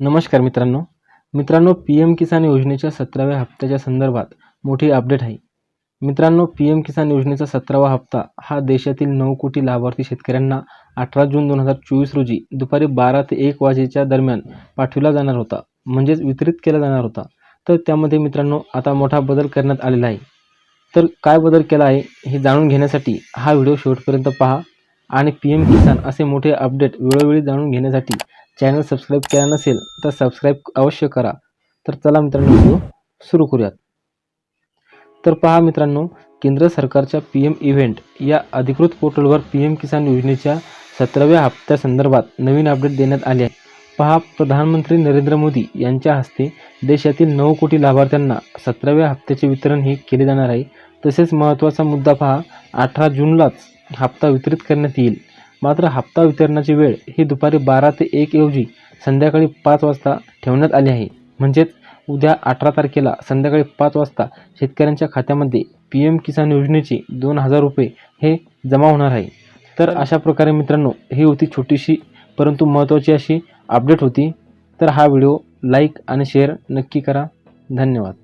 नमस्कार मित्रांनो. मित्रांनो पी एम किसान योजनेच्या सतराव्या हप्त्याच्या संदर्भात मोठी अपडेट आहे. मित्रांनो पी एम किसान योजनेचा सतरावा हप्ता हा देशातील नऊ कोटी लाभार्थी शेतकऱ्यांना अठरा जून दोन हजार चोवीस रोजी दुपारी बारा ते एक वाजेच्या दरम्यान पाठविला जाणार होता म्हणजेच वितरित केला जाणार होता. तर त्यामध्ये मित्रांनो आता मोठा बदल करण्यात आलेला आहे. तर काय बदल केला आहे हे जाणून घेण्यासाठी हा व्हिडिओ शेवटपर्यंत पहा. आणि पी एम किसान असे मोठे अपडेट वेळोवेळी जाणून घेण्यासाठी चॅनल सबस्क्राईब केला नसेल तर सबस्क्राईब अवश्य करा. तर चला मित्रांनो व्हिडिओ सुरू करूयात. तर पहा मित्रांनो केंद्र सरकारच्या पी एम इव्हेंट या अधिकृत पोर्टलवर पी एम किसान योजनेच्या सतराव्या हप्त्यासंदर्भात नवीन अपडेट देण्यात आले आहे पहा प्रधानमंत्री नरेंद्र मोदी यांच्या हस्ते देशातील नऊ कोटी लाभार्थ्यांना सतराव्या हप्त्याचे वितरण हे केले जाणार आहे. तसेच महत्त्वाचा मुद्दा पहा अठरा जूनलाच हप्ता वितरित करण्यात येईल. मात्र हप्ता वितरणाची वेळ ही दुपारी बारा ते एक ऐवजी संध्याकाळी पाच वाजता ठेवण्यात आली आहे. म्हणजेच उद्या अठरा तारखेला संध्याकाळी पाच वाजता शेतकऱ्यांच्या खात्यामध्ये पी एम किसान योजनेचे दोन हजार रुपये हे जमा होणार आहे. तर अशा प्रकारे मित्रांनो ही होती छोटीशी परंतु महत्त्वाची अशी अपडेट होती. तर हा व्हिडिओ लाईक आणि शेअर नक्की करा. धन्यवाद.